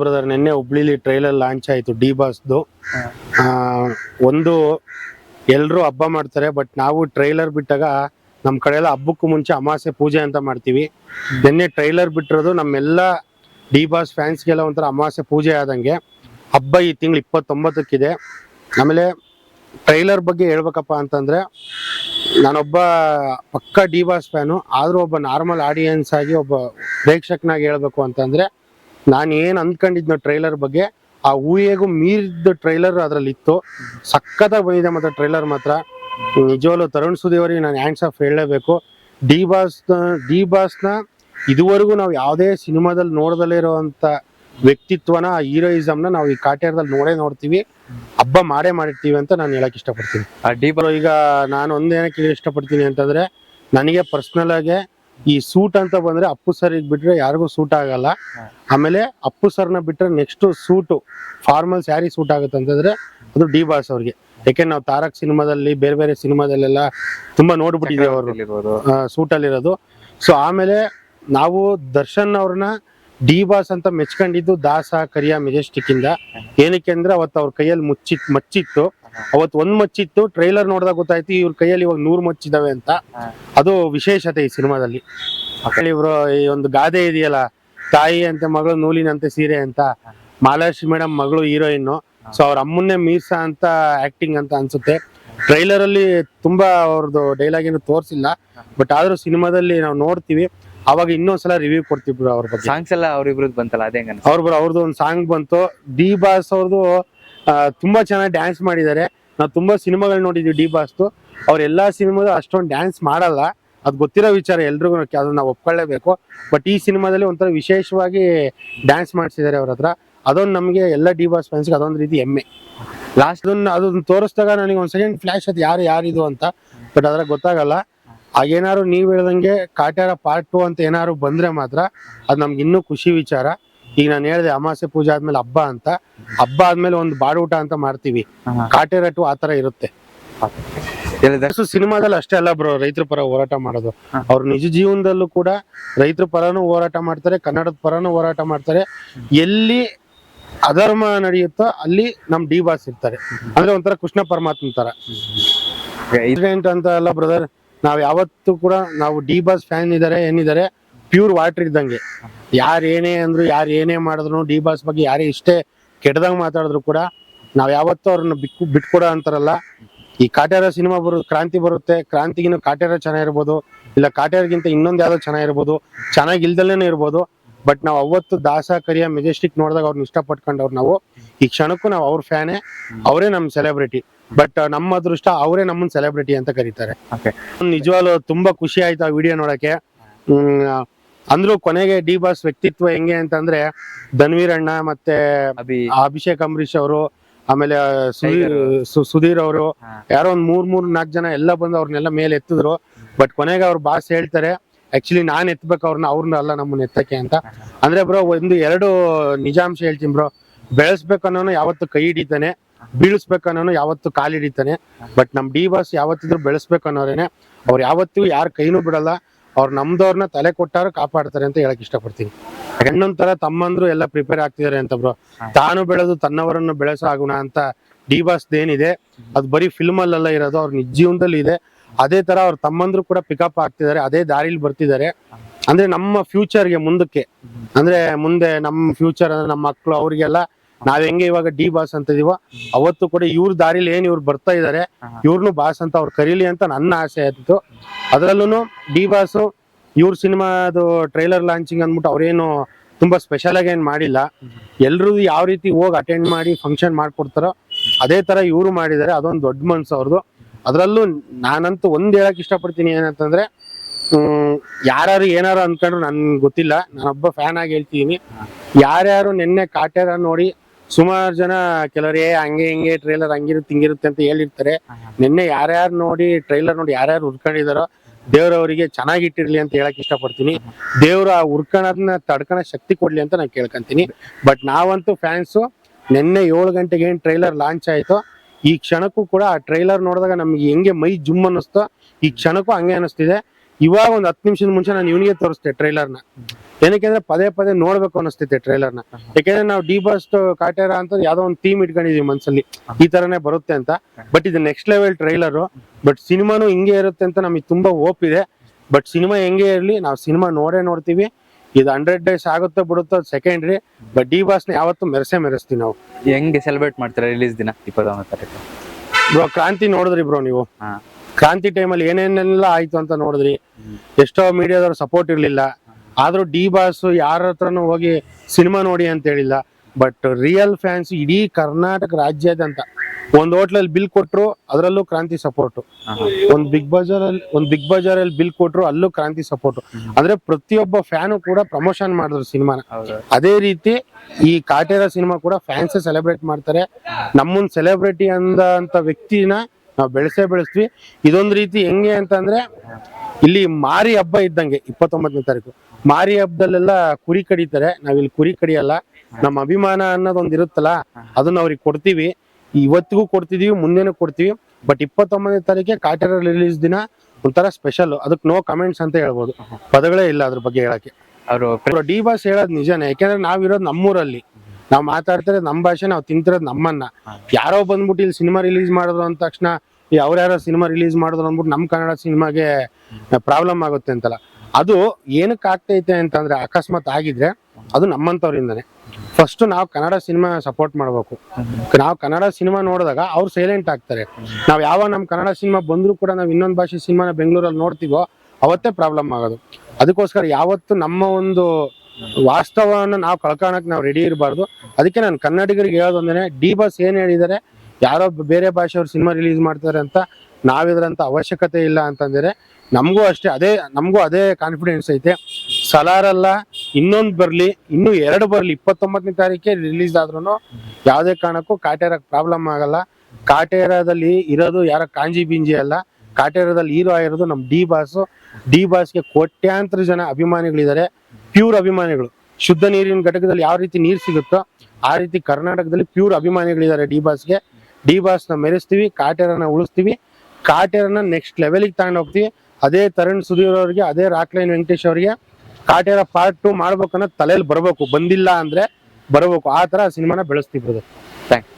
Brother, ನಿನ್ನೆ ಹುಬ್ಳಿಲಿ trailer launch ಆಯ್ತು ಡಿ ಬಾಸ್ದು ಒಂದು ಎಲ್ಲರೂ ಹಬ್ಬ ಮಾಡ್ತಾರೆ ಬಟ್ ನಾವು ಟ್ರೈಲರ್ ಬಿಟ್ಟಾಗ ನಮ್ಮ ಕಡೆ ಎಲ್ಲ ಹಬ್ಬಕ್ಕೂ ಮುಂಚೆ ಅಮಾಸೆ ಪೂಜೆ ಅಂತ ಮಾಡ್ತೀವಿ. ನಿನ್ನೆ ಟ್ರೈಲರ್ ಬಿಟ್ಟಿರೋದು ನಮ್ಮೆಲ್ಲ ಡಿ ಬಾಸ್ ಫ್ಯಾನ್ಸ್ಗೆಲ್ಲ ಒಂಥರ ಅಮಾಸೆ ಪೂಜೆ ಆದಂಗೆ. ಹಬ್ಬ ಈ ತಿಂಗಳು ಇಪ್ಪತ್ತೊಂಬತ್ತಕ್ಕಿದೆ. ಆಮೇಲೆ ಟ್ರೈಲರ್ ಬಗ್ಗೆ ಹೇಳ್ಬೇಕಪ್ಪ ಅಂತಂದ್ರೆ, ನಾನೊಬ್ಬ ಪಕ್ಕ ಡಿ ಬಾಸ್ ಫ್ಯಾನು ಆದರೂ ಒಬ್ಬ ನಾರ್ಮಲ್ ಆಡಿಯನ್ಸ್ ಆಗಿ ಒಬ್ಬ ಪ್ರೇಕ್ಷಕನಾಗಿ ಹೇಳ್ಬೇಕು ಅಂತಂದ್ರೆ ನಾನು ಏನು ಅಂದ್ಕೊಂಡಿದ್ನೋ ಟ್ರೈಲರ್ ಬಗ್ಗೆ ಆ ಊಹೆಗೂ ಮೀರಿದ ಟ್ರೈಲರ್ ಅದರಲ್ಲಿ ಇತ್ತು ಸಖತ್ತಾಗಿ ಬಂದಿದೆ ಮಾತ್ರ ಟ್ರೈಲರ್ ಮಾತ್ರ. ನಿಜವಾಗ್ಲೂ ತರುಣ್ ಸುದಿ ಅವರಿಗೆ ನಾನು ಹ್ಯಾಂಡ್ಸ್ ಆಫ್ ಹೇಳಲೇಬೇಕು. ಡಿ ಬಾಸ್ನ ಡಿ ಬಾಸ್ನ ಇದುವರೆಗೂ ನಾವು ಯಾವುದೇ ಸಿನಿಮಾದಲ್ಲಿ ನೋಡದಲ್ಲೇ ಇರುವಂತ ವ್ಯಕ್ತಿತ್ವನ ಹೀರೋಯಿಸಮ್ನ ನಾವು ಈ ಕಾಟ್ಯಾರದಲ್ಲಿ ನೋಡೇ ನೋಡ್ತೀವಿ. ಹಬ್ಬ ಮಾಡೇ ಮಾಡಿರ್ತೀವಿ ಅಂತ ನಾನು ಹೇಳಕ್ ಇಷ್ಟಪಡ್ತೀನಿ. ಆ ಡಿ ಈಗ ನಾನು ಒಂದೇನಕ್ಕೆ ಇಷ್ಟಪಡ್ತೀನಿ ಅಂತಂದ್ರೆ ನನಗೆ ಪರ್ಸನಲ್ ಆಗಿ ಈ ಸೂಟ್ ಅಂತ ಬಂದ್ರೆ ಅಪ್ಪು ಸರ್ ಬಿಟ್ರೆ ಯಾರಿಗೂ ಸೂಟ್ ಆಗಲ್ಲ. ಆಮೇಲೆ ಅಪ್ಪು ಸರ್ನ ಬಿಟ್ರೆ ನೆಕ್ಸ್ಟ್ ಸೂಟು ಫಾರ್ಮಲ್ಸ್ ಯಾರಿಗೆ ಸೂಟ್ ಆಗುತ್ತೆ ಅಂತಂದ್ರೆ ಅದು ಡಿ ಬಾಸ್ ಅವ್ರಿಗೆ. ಯಾಕೆಂದ್ರೆ ನಾವು ತಾರಕ್ ಸಿನಿಮಾದಲ್ಲಿ ಬೇರೆ ಬೇರೆ ಸಿನಿಮಾದಲ್ಲೆಲ್ಲ ತುಂಬಾ ನೋಡ್ಬಿಟ್ಟಿದ್ದೀವಿ ಅವರು. ಸೂಟ್ ಸೂಟ್ ಅಲ್ಲಿರೋದು ಸೊ ಆಮೇಲೆ ನಾವು ದರ್ಶನ್ ಅವ್ರನ್ನ ಡಿ ಬಾಸ್ ಅಂತ ಮೆಚ್ಕೊಂಡಿದ್ದು ದಾಸ ಕರಿಯ ಮೆಜೆಸ್ಟಿಕ್ ಇಂದ ಏನಕ್ಕೆ ಅಂದ್ರೆ ಅವತ್ತು ಅವ್ರ ಕೈಯಲ್ಲಿ ಮುಚ್ಚಿ ಮಚ್ಚಿತ್ತು ಅವತ್ತು ಒಂದ್ ಮಚ್ಚಿತ್ತು ಟ್ರೈಲರ್ ನೋಡಿದಾಗ ಗೊತ್ತಾಯ್ತು ಇವ್ರ ಕೈಯಲ್ಲಿ ಇವಾಗ ನೂರ್ ಮಚ್ಚಿದಾವೆ ಅಂತ. ಅದು ವಿಶೇಷತೆ ಈ ಸಿನಿಮಾದಲ್ಲಿ. ಇವ್ರು ಈ ಒಂದು ಗಾದೆ ಇದೆಯಲ್ಲ ತಾಯಿ ಅಂತ ಮಗಳು ನೂಲಿನಂತೆ ಸೀರೆ ಅಂತ. ಮಾಲಾಶ್ರೀ ಮೇಡಮ್ ಮಗಳು ಹೀರೋಯಿನ್ ಸೊ ಅವ್ರ ಅಮ್ಮನ್ನೇ ಮೀರ್ಸ ಅಂತ ಆಕ್ಟಿಂಗ್ ಅಂತ ಅನ್ಸುತ್ತೆ. ಟ್ರೈಲರ್ ಅಲ್ಲಿ ತುಂಬಾ ಅವ್ರದ್ದು ಡೈಲಾಗ್ ಏನು ತೋರಿಸಿಲ್ಲ. ಬಟ್ ಆದ್ರೂ ಸಿನಿಮಾದಲ್ಲಿ ನಾವು ನೋಡ್ತೀವಿ. ಅವಾಗ ಇನ್ನೊಂದ್ಸಲ ರಿವ್ಯೂ ಕೊಡ್ತೀವಿ ಅವ್ರ ಬಗ್ಗೆ. ಸಾಂಗ್ಸ್ ಎಲ್ಲ ಅವ್ರಿಬ್ರದ್ದು ಬಂತಲ್ಲ ಅದೇ ಅವ್ರ ಬರೋ ಅವ್ರದ್ದು ಒಂದು ಸಾಂಗ್ ಬಂತು. ಡಿ ಬಾಸ್ ಅವ್ರದ್ದು ತುಂಬಾ ಚೆನ್ನಾಗಿ ಡ್ಯಾನ್ಸ್ ಮಾಡಿದ್ದಾರೆ ನಾವು ತುಂಬಾ ಸಿನಿಮಾಗಳು ನೋಡಿದ್ವಿ ಡಿ ಬಾಸ್ತು ಅವ್ರ ಎಲ್ಲಾ ಸಿನಿಮಾದ ಅಷ್ಟೊಂದು ಡ್ಯಾನ್ಸ್ ಮಾಡಲ್ಲ. ಅದು ಗೊತ್ತಿರೋ ವಿಚಾರ ಎಲ್ರಿಗೂ ಅದನ್ನ ನಾವು ಒಪ್ಕೊಳ್ಳೇಬೇಕು. ಬಟ್ ಈ ಸಿನಿಮಾದಲ್ಲಿ ಒಂಥರ ವಿಶೇಷವಾಗಿ ಡ್ಯಾನ್ಸ್ ಮಾಡಿಸಿದ್ದಾರೆ ಅವ್ರ ಹತ್ರ. ಅದೊಂದು ನಮಗೆ ಎಲ್ಲ ಡಿ ಬಾಸ್ ಫ್ಯಾನ್ಸ್ಗೆ ಅದೊಂದು ರೀತಿ ಹೆಮ್ಮೆ. ಲಾಸ್ಟ್ ಅದನ್ನ ತೋರಿಸಿದಾಗ ನನಗೆ ಒಂದು ಸೆಕೆಂಡ್ ಫ್ಲಾಶ್ ಅದು ಯಾರು ಯಾರಿದು ಅಂತ. ಬಟ್ ಅದ್ರಾಗ ಗೊತ್ತಾಗಲ್ಲ. ಆಗೇನಾದ್ರು ನೀವು ಹೇಳ್ದಂಗೆ ಕಾಟ್ಯಾರ ಪಾರ್ಟ್ ಟು ಅಂತ ಏನಾದ್ರು ಬಂದ್ರೆ ಮಾತ್ರ ಅದು ನಮ್ಗೆ ಇನ್ನೂ ಖುಷಿ ವಿಚಾರ. ಈಗ ನಾನು ಹೇಳಿದೆ ಅಮಾಸೆ ಪೂಜೆ ಆದ್ಮೇಲೆ ಹಬ್ಬ ಅಂತ. ಹಬ್ಬ ಆದ್ಮೇಲೆ ಒಂದು ಬಾಡೂಟ ಅಂತ ಮಾಡ್ತೀವಿ. ಕಾಟೆ ರಟ್ಟು ಆತರ ಇರುತ್ತೆ. ಸಿನಿಮಾದಲ್ಲಿ ಅಷ್ಟೇ ಅಲ್ಲ ಬ್ರೋ ರೈತರ ಪರ ಹೋರಾಟ ಮಾಡೋದು. ಅವ್ರ ನಿಜ ಜೀವನದಲ್ಲೂ ಕೂಡ ರೈತರ ಪರನೂ ಹೋರಾಟ ಮಾಡ್ತಾರೆ ಕನ್ನಡದ ಪರನೂ ಹೋರಾಟ ಮಾಡ್ತಾರೆ. ಎಲ್ಲಿ ಅಧರ್ಮ ನಡೆಯುತ್ತೋ ಅಲ್ಲಿ ನಮ್ ಡಿ ಬಾಸ್ ಇರ್ತಾರೆ. ಅಂದ್ರೆ ಒಂಥರ ಕೃಷ್ಣ ಪರಮಾತ್ಮ ತರ ಅಂತ ಅಲ್ಲ ಬ್ರದರ್ ನಾವ್ ಯಾವತ್ತೂ ಕೂಡ ನಾವು ಡಿ ಬಾಸ್ ಫ್ಯಾನ್ ಇದಾರೆ ಏನಿದ್ದಾರೆ ಪ್ಯೂರ್ ವಾಟರ್ ಇದ್ದಂಗೆ. ಯಾರು ಏನೇ ಅಂದ್ರು ಯಾರು ಏನೇ ಮಾಡಿದ್ರು ಡಿ ಬಾಸ್ ಬಗ್ಗೆ ಯಾರೇ ಇಷ್ಟೇ ಕೆಟ್ಟದಾಗ ಮಾತಾಡಿದ್ರು ಕೂಡ ನಾವ್ ಯಾವತ್ತೂ ಅವ್ರನ್ನ ಬಿಟ್ಟು ಬಿಟ್ಕೊಡ ಅಂತಾರಲ್ಲ. ಈ ಕಾಟ್ಯಾರ ಸಿನಿಮಾ ಬರು ಕ್ರಾಂತಿ ಬರುತ್ತೆ. ಕ್ರಾಂತಿಗಿನ ಕಾಟ್ಯಾರ ಚೆನ್ನಾಗಿರ್ಬೋದು. ಇಲ್ಲ ಕಾಟ್ಯಾರಗಿಂತ ಇನ್ನೊಂದು ಯಾವ್ದೋ ಚೆನ್ನಾಗಿರ್ಬೋದು. ಚೆನ್ನಾಗಿ ಇಲ್ದಲೇನೆ ಇರ್ಬೋದು. ಬಟ್ ನಾವು ಅವತ್ತು ದಾಸ ಕರಿಯ ಮೆಜೆಸ್ಟಿಕ್ ನೋಡಿದಾಗ ಅವ್ರನ್ನ ಇಷ್ಟಪಟ್ಕೊಂಡವ್ರು ನಾವು. ಈ ಕ್ಷಣಕ್ಕೂ ನಾವು ಅವ್ರ ಫ್ಯಾನೇ ಅವರೇ ನಮ್ ಸೆಲೆಬ್ರಿಟಿ. ಬಟ್ ನಮ್ಮ ಅದೃಷ್ಟ ಅವರೇ ನಮ್ಮನ್ನ ಸೆಲೆಬ್ರಿಟಿ ಅಂತ ಕರೀತಾರೆ. ನಿಜವಾಗ್ಲೂ ತುಂಬಾ ಖುಷಿ ಆಯ್ತು ಆ ವಿಡಿಯೋ ನೋಡಕ್ಕೆ. ಅಂದ್ರೂ ಕೊನೆಗೆ ಡಿ ಬಾಸ್ ವ್ಯಕ್ತಿತ್ವ ಹೆಂಗೆ ಅಂತಂದ್ರೆ ಧನ್ವೀರ್ ಅಣ್ಣ ಮತ್ತೆ ಅಭಿ. ಅಭಿಷೇಕ್ ಅಂಬರೀಶ್ ಅವರು ಆಮೇಲೆ ಸುಧೀರ್ ಅವರು. ಯಾರೋ ಒಂದ್ ಮೂರ್ ಮೂರ್ ನಾಲ್ಕು ಜನ ಎಲ್ಲ ಬಂದು ಅವ್ರನ್ನೆಲ್ಲ ಮೇಲೆ ಎತ್ತಿದ್ರು. ಬಟ್ ಕೊನೆಗೆ ಅವ್ರ ಬಾಸ್ ಹೇಳ್ತಾರೆ ಆಕ್ಚುಲಿ ನಾನ್ ಎತ್ಬೇಕು ಅವ್ರನ್ನ ಅವ್ರನ್ನ ಅಲ್ಲ ನಮ್ಮನ್ನ ಎತ್ತಕ್ಕೆ ಅಂತ. ಅಂದ್ರೆ ಬ್ರೋ ಒಂದು ಎರಡು ನಿಜಾಂಶ ಹೇಳ್ತೀನಿ ಬ್ರೋ. ಬೆಳೆಸ್ಬೇಕು ಅನ್ನೋನು ಯಾವತ್ತು ಕೈ ಹಿಡಿತಾನೆ ಬೀಳಿಸ್ಬೇಕು ಅನ್ನೋನು ಯಾವತ್ತು ಕಾಲಿಡೀತಾನೆ. ಬಟ್ ನಮ್ ಡಿ ಬಾಸ್ ಯಾವತ್ತಿದ್ರು ಬೆಳೆಸ್ಬೇಕು ಅನ್ನೋರೇನೆ ಅವ್ರು ಯಾವತ್ತೂ ಯಾರ ಕೈನೂ ಬಿಡಲ್ಲ. ಅವ್ರು ನಮ್ದವ್ರನ್ನ ತಲೆ ಕೊಟ್ಟಾರು ಕಾಪಾಡ್ತಾರೆ ಅಂತ ಹೇಳಕ್ ಇಷ್ಟಪಡ್ತೀನಿ. ಹೆಣ್ಣೊಂದ್ ತಮ್ಮಂದ್ರು ಎಲ್ಲ ಪ್ರಿಪೇರ್ ಆಗ್ತಿದಾರೆ ಅಂತ ಬ್ರೋ ತಾನು ಬೆಳೆದು ತನ್ನವರನ್ನು ಬೆಳೆಸೋ ಆಗುಣ ಅಂತ ಡಿ ಬಾಸ್ ಏನಿದೆ ಅದು ಬರೀ ಫಿಲ್ಮ್ ಅಲ್ಲೆಲ್ಲ ಇರೋದು ಅವ್ರ ನಿಜ ಜೀವನದಲ್ಲಿ ಇದೆ. ಅದೇ ತರ ಅವ್ರ ತಮ್ಮಂದ್ರು ಕೂಡ ಪಿಕಪ್ ಆಗ್ತಿದ್ದಾರೆ ಅದೇ ದಾರಿಲಿ ಬರ್ತಿದ್ದಾರೆ ಅಂದ್ರೆ ನಮ್ಮ ಫ್ಯೂಚರ್ಗೆ ಮುಂದಕ್ಕೆ. ಅಂದ್ರೆ ಮುಂದೆ ನಮ್ಮ ಫ್ಯೂಚರ್ ಅಂದ್ರೆ ನಮ್ಮ ಮಕ್ಕಳು ಅವ್ರಿಗೆಲ್ಲ ನಾವ್ ಹೆಂಗೆ ಇವಾಗ ಡಿ ಬಾಸ್ ಅಂತ ಇದೀವೋ, ಅವತ್ತು ಕೂಡ ಇವ್ರ ದಾರಿಲಿ ಏನ್ ಇವ್ರು ಬರ್ತಾ ಇದಾರೆ ಇವ್ರನ್ನು ಬಾಸ್ ಅಂತ ಅವ್ರು ಕರೀಲಿ ಅಂತ ನನ್ನ ಆಸೆ ಆಯ್ತು. ಅದ್ರಲ್ಲೂ ಡಿ ಬಾಸ್, ಇವ್ರ ಸಿನಿಮಾದು ಟ್ರೈಲರ್ ಲಾಂಚಿಂಗ್ ಅಂದ್ಬಿಟ್ಟು ಅವ್ರೇನು ತುಂಬಾ ಸ್ಪೆಷಲ್ ಆಗಿ ಏನ್ ಮಾಡಿಲ್ಲ. ಎಲ್ರು ಯಾವ ರೀತಿ ಹೋಗಿ ಅಟೆಂಡ್ ಮಾಡಿ ಫಂಕ್ಷನ್ ಮಾಡ್ಕೊಡ್ತಾರೋ, ಅದೇ ತರ ಇವ್ರು ಮಾಡಿದ್ದಾರೆ ಅದೊಂದು ದೊಡ್ಡ ಮನ್ಸು ಅವ್ರದ್ದು ಅದ್ರಲ್ಲೂ ನಾನಂತೂ ಒಂದ್ ಹೇಳಕ್ ಇಷ್ಟಪಡ್ತೀನಿ ಏನಂತಂದ್ರೆ ಯಾರು ಏನಾರು ಅನ್ಕೊಂಡ್ರು ನನ್ಗೆ ಗೊತ್ತಿಲ್ಲ, ನಾನೊಬ್ಬ ಫ್ಯಾನ್ ಆಗಿ ಹೇಳ್ತೀನಿ ಯಾರ್ಯಾರು ನಿನ್ನೆ ಕಾಟ್ಯಾರ ನೋಡಿ ಸುಮಾರು ಜನ ಕೆಲವರೇ ಹಂಗೆ ಹಿಂಗೆ ಟ್ರೈಲರ್ ಹಂಗಿರುತ್ತೆ, ಹಿಂಗಿರುತ್ತೆ ಅಂತ ಹೇಳಿರ್ತಾರೆ. ನಿನ್ನೆ ಯಾರ್ಯಾರು ನೋಡಿ ಟ್ರೈಲರ್ ನೋಡಿ ಯಾರ್ಯಾರು ಹುರ್ಕೊಂಡಿದಾರೋ ದೇವ್ರವರಿಗೆ ಚೆನ್ನಾಗಿಟ್ಟಿರ್ಲಿ ಅಂತ ಹೇಳಕ್ ಇಷ್ಟಪಡ್ತೀನಿ. ದೇವ್ರ ಆ ಹುರ್ಕಣದನ್ನ ತಡ್ಕಣ ಶಕ್ತಿ ಕೊಡ್ಲಿ ಅಂತ ನಾನು ಕೇಳ್ಕೊಂತೀನಿ. ಬಟ್ ನಾವಂತೂ ಫ್ಯಾನ್ಸು ನಿನ್ನೆ ಏಳು ಗಂಟೆಗೆ ಏನು ಟ್ರೈಲರ್ ಲಾಂಚ್ ಆಯ್ತು, ಈ ಕ್ಷಣಕ್ಕೂ ಕೂಡ ಆ ಟ್ರೈಲರ್ ನೋಡಿದಾಗ ನಮ್ಗೆ ಹೆಂಗೆ ಮೈ ಜುಮ್ ಅನ್ನಿಸ್ತೋ, ಈ ಕ್ಷಣಕ್ಕೂ ಹಂಗೆ ಅನಿಸ್ತಿದೆ ಇವಾಗ ಒಂದ್ ಹತ್ತು ನಿಮಿಷದ ಮುಂಚೆ ನಾನು ಇವನಿಗೆ ತೋರಿಸ್ತೆ ಟ್ರೈಲರ್ನ ಏನಕ್ಕೆ ಅಂದ್ರೆ ಪದೇ ಪದೇ ನೋಡ್ಬೇಕು ಅನಿಸ್ತೈತೆ ಟ್ರೈಲರ್ನ ಯಾಕೆಂದ್ರೆ ನಾವು ಡಿ ಬಸ್ಟ್ ಕಾಟೇರ ಅಂತ ಯಾವ್ದೋ ಒಂದು ಥೀಮ್ ಇಟ್ಕೊಂಡಿದೀವಿ ಮನ್ಸಲ್ಲಿ. ಈ ತರನೇ ಬರುತ್ತೆ ಅಂತ. ಬಟ್ ಇದು ನೆಕ್ಸ್ಟ್ ಲೆವೆಲ್ ಟ್ರೈಲರ್ ಬಟ್ ಸಿನಿಮಾನು ಹಿಂಗೆ ಇರುತ್ತೆ ಅಂತ ನಮಗೆ ತುಂಬಾ ಓಪ್ ಇದೆ. ಬಟ್ ಸಿನಿಮಾ ಹೆಂಗೆ ಇರಲಿ ನಾವು ಸಿನಿಮಾ ನೋಡೇ ನೋಡ್ತೀವಿ. ಇದು ಹಂಡ್ರೆಡ್ ಡೇಸ್ ಆಗುತ್ತೋ ಬಿಡುತ್ತೋ ಸೆಕೆಂಡ್ರಿ ಬಟ್ ಡಿ ಬಾಸ್ನ ಯಾವತ್ತೂ ಮೆರೆಸೇ ಮೆರೆಸ್ತೀವಿ ನಾವು. ಹೆಂಗೆ ಸೆಲೆಬ್ರೇಟ್ ಮಾಡ್ತಾರೆ ರಿಲೀಸ್ ದಿನ ಇಪ್ಪತ್ತೊಂದನೇ ತಾರೀಕು? ಬ್ರೋ ಕ್ರಾಂತಿ ನೋಡಿದ್ರಿ ಬ್ರೋ ನೀವು? ಕ್ರಾಂತಿ ಟೈಮಲ್ಲಿ ಏನೇನೆಲ್ಲ ಆಯ್ತು ಅಂತ ನೋಡಿದ್ರಿ. ಎಷ್ಟೋ ಮೀಡಿಯಾದವ್ರ ಸಪೋರ್ಟ್ ಇರಲಿಲ್ಲ. ಆದ್ರೂ ಡಿ ಬಾಸ್ ಯಾರ ಹತ್ರನು ಹೋಗಿ ಸಿನಿಮಾ ನೋಡಿ ಅಂತ ಹೇಳಿಲ್ಲ. ಬಟ್ ರಿಯಲ್ ಫ್ಯಾನ್ಸ್ ಇಡೀ ಕರ್ನಾಟಕ ರಾಜ್ಯಾದ್ಯಂತ ಒಂದ್ ಹೋಟ್ಲಲ್ಲಿ ಬಿಲ್ ಕೊಟ್ರು, ಅದರಲ್ಲೂ ಕ್ರಾಂತಿ ಸಪೋರ್ಟ್ ಒಂದ್ ಬಿಗ್ ಬಜಾರ್ ಅಲ್ಲಿ, ಒಂದ್ ಬಿಗ್ ಬಜಾರ್ ಅಲ್ಲಿ ಬಿಲ್ ಕೊಟ್ರು, ಅಲ್ಲೂ ಕ್ರಾಂತಿ ಸಪೋರ್ಟ್ ಅಂದ್ರೆ ಪ್ರತಿಯೊಬ್ಬ ಫ್ಯಾನು ಕೂಡ ಪ್ರಮೋಷನ್ ಮಾಡಿದ್ರು ಸಿನಿಮಾನ ಅದೇ ರೀತಿ ಈ ಕಾಟೇರ ಸಿನಿಮಾ ಕೂಡ ಫ್ಯಾನ್ಸ್ ಸೆಲೆಬ್ರೇಟ್ ಮಾಡ್ತಾರೆ. ನಮ್ಮನ್ ಸೆಲೆಬ್ರಿಟಿ ಅಂದ ಅಂತ ವ್ಯಕ್ತಿನ ನಾವು ಬೆಳೆಸೇ ಬೆಳೆಸ್ತೀವಿ. ಇದೊಂದು ರೀತಿ ಹೆಂಗೆ ಅಂತಂದ್ರೆ ಇಲ್ಲಿ ಮಾರಿ ಹಬ್ಬ ಇದ್ದಂಗೆ ಇಪ್ಪತ್ತೊಂಬತ್ತನೇ ತಾರೀಕು. ಮಾರಿ ಹಬ್ಬದಲ್ಲೆಲ್ಲ ಕುರಿ ಕಡಿತಾರೆ. ನಾವಿಲ್ಲಿ ಕುರಿ ಕಡಿಯಲ್ಲ. ನಮ್ಮ ಅಭಿಮಾನ ಅನ್ನೋದೊಂದು ಇರುತ್ತಲ್ಲ ಅದನ್ನ ಅವ್ರಿಗೆ ಕೊಡ್ತೀವಿ. ಇವತ್ತಿಗೂ ಕೊಡ್ತಿದೀವಿ ಮುಂದೆನೂ ಕೊಡ್ತೀವಿ. ಬಟ್ ಇಪ್ಪತ್ತೊಂಬತ್ತನೇ ತಾರೀಕೆ ಕಾಟೇರ ರಿಲೀಸ್ ದಿನ ಒಂಥರ ಸ್ಪೆಷಲ್. ಅದಕ್ಕೆ ನೋ ಕಮೆಂಟ್ಸ್ ಅಂತ ಹೇಳ್ಬೋದು. ಪದಗಳೇ ಇಲ್ಲ ಅದ್ರ ಬಗ್ಗೆ ಹೇಳಕ್ಕೆ. ಅವರು ಡಿ ಬಾಸ್ ಹೇಳೋದು ನಿಜನೇ. ಯಾಕೆಂದ್ರೆ ನಾವಿರೋದು ನಮ್ಮೂರಲ್ಲಿ. ನಾವು ಮಾತಾಡ್ತಾರೆ ನಮ್ಮ ಭಾಷೆ ನಾವು ತಿಂತಿರೋದು ನಮ್ಮನ್ನ. ಯಾರೋ ಬಂದ್ಬಿಟ್ಟು ಇಲ್ಲಿ ಸಿನಿಮಾ ರಿಲೀಸ್ ಮಾಡಿದ್ರು ಅಂದ ತಕ್ಷಣ ಈ ಅವ್ರ್ಯಾರೋ ಸಿನಿಮಾ ರಿಲೀಸ್ ಮಾಡಿದ್ರು ಅಂದ್ಬಿಟ್ಟು ನಮ್ಮ ಕನ್ನಡ ಸಿನಿಮಾಗೆ ಪ್ರಾಬ್ಲಮ್ ಆಗುತ್ತೆ ಅಂತಲ್ಲ. ಅದು ಏನಕ್ಕೆ ಆಗ್ತೈತೆ ಅಂತಂದ್ರೆ ಅಕಸ್ಮಾತ್ ಆಗಿದ್ರೆ ಅದು ನಮ್ಮಂತವ್ರಿಂದಾನೆ. ಫಸ್ಟ್ ನಾವು ಕನ್ನಡ ಸಿನಿಮಾ ಸಪೋರ್ಟ್ ಮಾಡ್ಬೇಕು. ನಾವು ಕನ್ನಡ ಸಿನಿಮಾ ನೋಡಿದಾಗ ಅವ್ರು ಸೈಲೆಂಟ್ ಆಗ್ತಾರೆ. ನಾವು ಯಾವ ನಮ್ಮ ಕನ್ನಡ ಸಿನಿಮಾ ಬಂದರೂ ಕೂಡ ನಾವು ಇನ್ನೊಂದು ಭಾಷೆ ಸಿನಿಮಾನ ಬೆಂಗಳೂರಲ್ಲಿ ನೋಡ್ತೀವೋ ಅವತ್ತೇ ಪ್ರಾಬ್ಲಮ್ ಆಗೋದು. ಅದಕ್ಕೋಸ್ಕರ ಯಾವತ್ತು ನಮ್ಮ ಒಂದು ವಾಸ್ತವವನ್ನು ನಾವು ಕಳ್ಕೊಳಕ್ ನಾವು ರೆಡಿ ಇರಬಾರ್ದು. ಅದಕ್ಕೆ ನಾನು ಕನ್ನಡಿಗರಿಗೆ ಹೇಳೋದೊಂದೇ ಡಿ ಬಸ್ ಏನು ಹೇಳಿದ್ದಾರೆ ಯಾರೋ ಬೇರೆ ಭಾಷೆಯವ್ರು ಸಿನಿಮಾ ರಿಲೀಸ್ ಮಾಡ್ತಾರೆ ಅಂತ ನಾವಿದ್ರಂತ ಅವಶ್ಯಕತೆ ಇಲ್ಲ ಅಂತಂದ್ರೆ, ನಮಗೂ ಅಷ್ಟೇ ಅದೇ, ನಮಗೂ ಅದೇ ಕಾನ್ಫಿಡೆನ್ಸ್ ಐತೆ. ಸಲಾರಲ್ಲ, ಇನ್ನೊಂದು ಬರಲಿ, ಇನ್ನೂ ಎರಡು ಬರಲಿ, ಇಪ್ಪತ್ತೊಂಬತ್ತನೇ ತಾರೀಕೆ ರಿಲೀಸ್ ಆದ್ರೂ ಯಾವುದೇ ಕಾರಣಕ್ಕೂ ಕಾಟೇರಕ್ಕೆ ಪ್ರಾಬ್ಲಮ್ ಆಗಲ್ಲ. ಕಾಟೇರದಲ್ಲಿ ಇರೋದು ಯಾರ ಕಾಂಜಿ ಬಿಂಜಿ ಅಲ್ಲ. ಕಾಟೇರದಲ್ಲಿ ಹೀರೋ ಆಗಿರೋದು ನಮ್ಮ ಡಿ ಬಾಸ್ ಡಿ ಬಾಸ್ಗೆ ಕೋಟ್ಯಾಂತರ ಜನ ಅಭಿಮಾನಿಗಳಿದ್ದಾರೆ. ಪ್ಯೂರ್ ಅಭಿಮಾನಿಗಳು. ಶುದ್ಧ ನೀರಿನ ಘಟಕದಲ್ಲಿ ಯಾವ ರೀತಿ ನೀರು ಸಿಗುತ್ತೋ ಆ ರೀತಿ ಕರ್ನಾಟಕದಲ್ಲಿ ಪ್ಯೂರ್ ಅಭಿಮಾನಿಗಳಿದ್ದಾರೆ ಡಿ ಬಾಸ್ಗೆ ಡಿ ಬಾಸ್ನ ಮೆರೆಸ್ತೀವಿ, ಕಾಟೇರನ್ನ ಉಳಿಸ್ತೀವಿ, ಕಾಟೇರನ್ನ ನೆಕ್ಸ್ಟ್ ಲೆವೆಲಿಗೆ ತಗೊಂಡು ಹೋಗ್ತೀವಿ. ಅದೇ ತರಣ್ ಸುಧೀರ್ ಅವರಿಗೆ, ಅದೇ ರಾಕ್ಲೈನ್ ವೆಂಕಟೇಶ್ ಅವರಿಗೆ ಕಾಟೇರ ಪಾರ್ಟ್ ಟು ಮಾಡ್ಬೇಕನ್ನೋ ತಲೆಯಲ್ಲಿ ಬರಬೇಕು. ಬಂದಿಲ್ಲ ಅಂದ್ರೆ ಬರಬೇಕು. ಆ ತರ ಸಿನಿಮಾನ ಬ್ರದರ್ ಥ್ಯಾಂಕ್